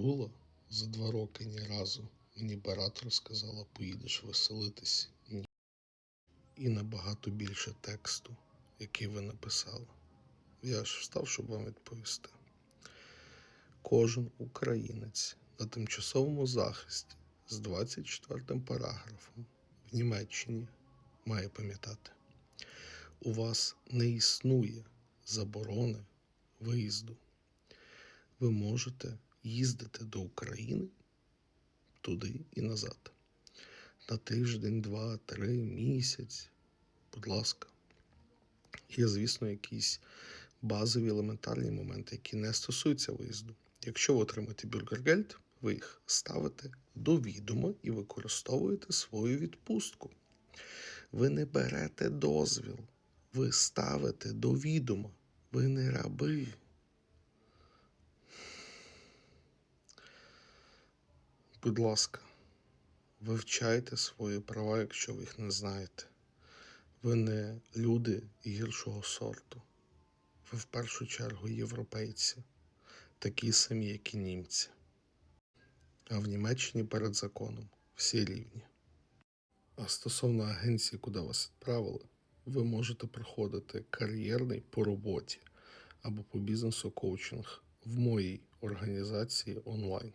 було за два роки ні разу. Мені баратор сказала, поїдеш веселитись. І набагато більше тексту, який ви написали. Я ж встав, щоб вам відповісти. Кожен українець на тимчасовому захисті з 24 параграфом в Німеччині має пам'ятати, у вас не існує заборони виїзду. Ви можете їздити до України туди і назад. На тиждень, два, три, місяць. Будь ласка. Є, звісно, якісь базові елементарні моменти, які не стосуються виїзду. Якщо ви отримаєте бюргергельд, ви їх ставите до відома і використовуєте свою відпустку. Ви не берете дозвіл, ви ставите до відома. Ви не раби. Будь ласка, вивчайте свої права, якщо ви їх не знаєте. Ви не люди гіршого сорту. Ви в першу чергу європейці, такі самі, як і німці. А в Німеччині перед законом всі рівні. А стосовно агенції, куди вас відправили, ви можете проходити кар'єрний по роботі або по бізнесу коучинг в моїй організації онлайн.